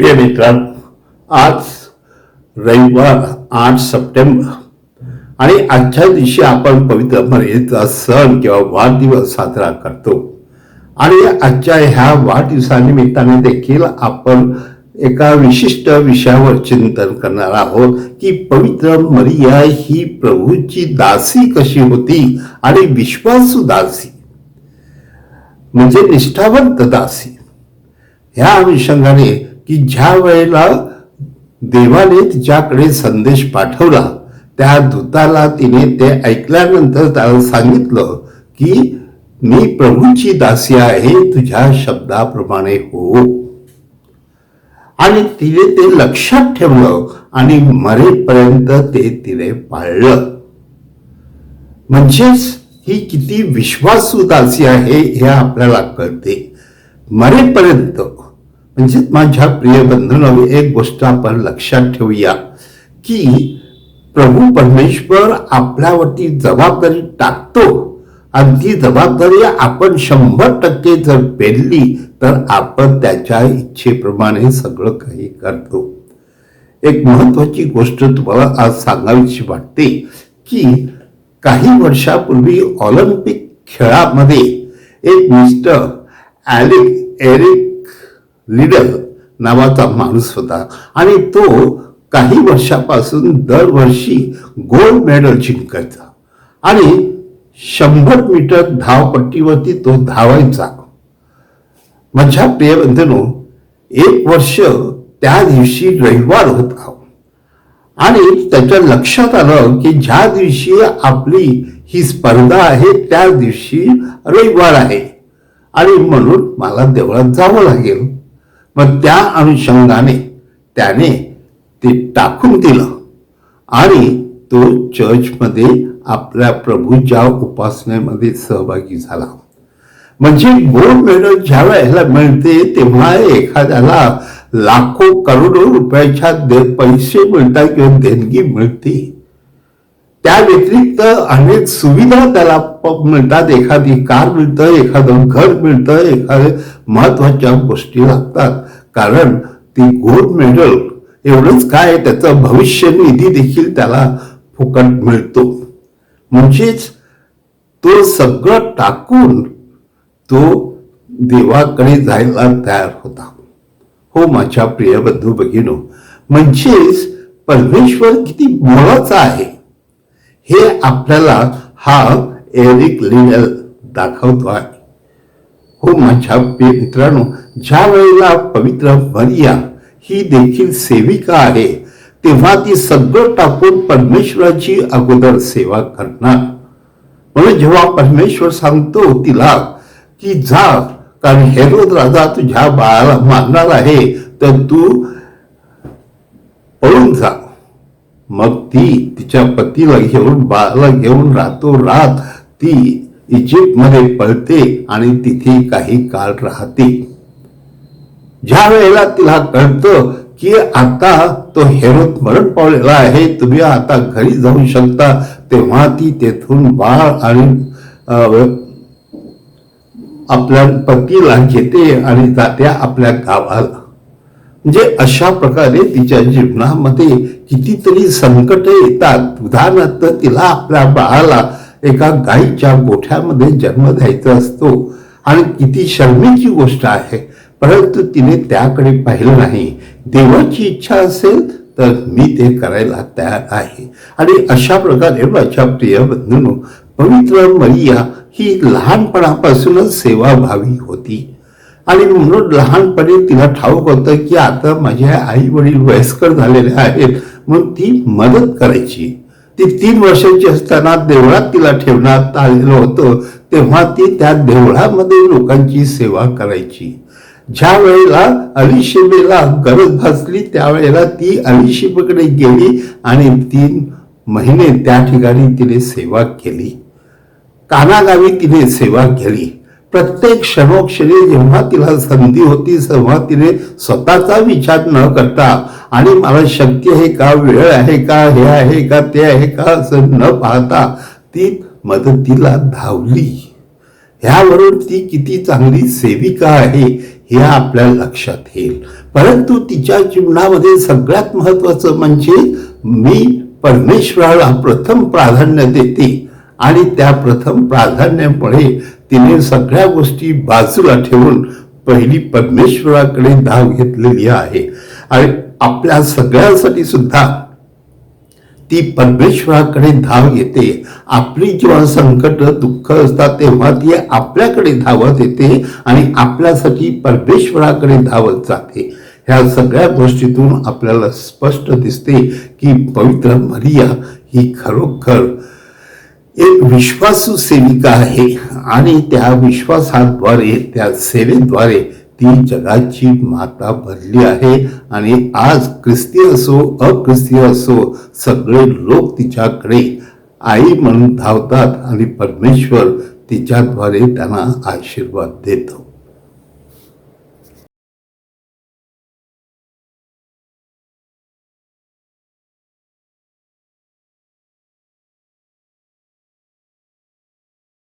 प्रिय मित्रांनो आज रविवार आठ सप्टेंबर. आणि आजच्या दिवशी आपण पवित्र मर्यादेचा सण किंवा वाढदिवस साजरा करतो. आणि आजच्या ह्या वाढदिवसानिमित्ताने देखील आपण एका विशिष्ट विषयावर चिंतन करणार आहोत की पवित्र मरिया ही प्रभूची दासी कशी होती आणि विश्वासू दासी म्हणजे निष्ठावंत दासी. ह्या अनुषंगाने की ज्या वेळेला देवाने तिच्याकडे संदेश पाठवला त्या दूताला तिने ते ऐकल्यानंतर त्याला सांगितलं की मी प्रभूंची दासी आहे तुझ्या शब्दाप्रमाणे हो. आणि तिने ते लक्षात ठेवलं आणि मरेपर्यंत ते तिने पाळलं. म्हणजेच ही किती विश्वासू दासी आहे हे आपल्याला कळते. मरेपर्यंत म्हणजे माझ्या प्रिय बंधूंनो एक गोष्ट आपण लक्षात ठेवूया की प्रभू परमेश्वर आपल्यावरती जबाबदारी टाकतो. आणि ती जबाबदारी आपण शंभर टक्के जर पेरली तर आपण त्याच्या इच्छेप्रमाणे सगळं काही करतो. एक महत्वाची गोष्ट तुम्हाला आज सांगावीशी वाटते की काही वर्षापूर्वी ऑलिम्पिक खेळामध्ये एक मिस्टर ॲलिक एरिक लीडर नावाचा माणूस होता. आणि तो काही वर्षापासून दरवर्षी गोल्ड मेडल जिंकायचा. आणि शंभर मीटर धावपट्टीवरती तो धावायचा. माझ्या प्रियबंधनो एक वर्ष त्या दिवशी रविवार होता आणि त्याच्या लक्षात आलं की ज्या दिवशी आपली ही स्पर्धा आहे त्या दिवशी रविवार आहे. आणि म्हणून मला देवळात जावं लागेल. मग त्या अनुषंगाने त्याने ते टाकून दिलं. आणि तो चर्चमध्ये आपल्या प्रभूच्या उपासनेमध्ये सहभागी झाला. म्हणजे गोल्ड मेडल ज्या वेळेला मिळते तेव्हा एखाद्याला लाखो करोडो रुपयाच्या दे पैसे मिळतात किंवा देणगी मिळते. त्या व्यतिरिक्त अनेक सुविधा त्याला मिळतात. एखादी कार मिळतं एखादं घर मिळतं एखादं महत्त्वाच्या गोष्टी लागतात. कारण ती गोल्ड मेडल एवढंच काय त्याचं भविष्य निधी देखील त्याला फुकट मिळतो. म्हणजेच तो सगळं टाकून तो देवाकडे जायला तयार होता. हो माझ्या प्रिय बंधू भगिनो म्हणजेच परमेश्वर किती मोलाचा आहे. हे आपल्याला हा एरिक लिनल दाखवतो आहे. हो माझ्या मित्रांनो ज्या वेळेला पवित्र मरिया ही देखील सेविका आहे तेव्हा ती सगळं टाकून परमेश्वराची अगोदर सेवा करणार. म्हणून जेव्हा परमेश्वर सांगतो तिला की जा कारण हेरोद राजा तुझ्या बाळाला मारणार आहे तर तू पळून जा. मग ती तिच्या पतीला घेऊन बाळाला घेऊन रातो रात ती इजिप्तमध्ये पळते आणि तिथे काही काळ राहते. ज्या वेळेला तिला कळतं की आता तो हेरोद मरण पावलेला आहे तुम्ही आता घरी जाऊ शकता. तेव्हा ती तेथून बाळ आणि आपल्या पतीला घेते आणि जाते आपल्या गावाला. म्हणजे अशा प्रकारे तिच्या जीवनामध्ये कितीतरी संकट येतात. उदाहरणार्थ तिला आपल्या बाळाला एका गाईच्या गोठ्यामध्ये जन्म द्यायचा असतो. आणि किती शर्मेची गोष्ट आहे. परंतु तिने त्याकडे पाहिलं नाही. देवाची इच्छा असेल तर मी ते करायला तयार आहे. आणि अशा प्रकारे माझ्या प्रिय बंधूनो पवित्र मरिया ही लहानपणापासूनच सेवाभावी होती. आणि म्हणून लहानपणी तिला ठाऊक होतं की आता माझे आई वडील वयस्कर झालेले आहेत म्हणून ती मदत करायची. ती तीन वर्षाची असताना देवळात तिला ठेवण्यात आलेलं होतं तेव्हा ती त्या देवळामध्ये लोकांची सेवा करायची. ज्या वेळेला अलिशेबेला गरज भासली त्यावेळेला ती अलिशेबेकडे गेली आणि तीन महिने त्या ठिकाणी तिने सेवा केली. कानागावी तिने सेवा केली. प्रत्येक क्षणोक्षणी जेव्हा तिला संधी होती तेव्हा तिने स्वतःचा विचार न करता आणि मला शक्य आहे का वेळ आहे का हे आहे का ते आहे का असं न पाहता ती मदतीला धावली. ह्यावरून ती किती चांगली सेविका आहे हे आपल्या लक्षात येईल. परंतु तिच्या जीवनामध्ये सगळ्यात महत्वाचं म्हणजे मी परमेश्वराला प्रथम प्राधान्य देते आणि त्या प्रथम प्राधान्यामुळे तिने सगळ्या गोष्टी बाजूला ठेवून पहिली परमेश्वराकडे धाव घेतलेली आहे. आणि आपल्या सगळ्यांसाठी सुद्धा ती परमेश्वराकडे धाव येते. आपली जेव्हा संकट दुःख असतात तेव्हा ती आपल्याकडे धावत येते आणि आपल्यासाठी परमेश्वराकडे धावत जाते. ह्या सगळ्या गोष्टीतून आपल्याला स्पष्ट दिसते की पवित्र मरिया ही खरोखर एक विश्वासू सेविका आहे आणि त्या विश्वासाद्वारे त्या सेवेद्वारे ती जगाची माता भरली आहे. आणि आज ख्रिस्ती असो अख्रिस्ती असो सगळे लोक तिच्याकडे आई म्हणून धावतात आणि परमेश्वर तिच्याद्वारे त्यांना आशीर्वाद देतो.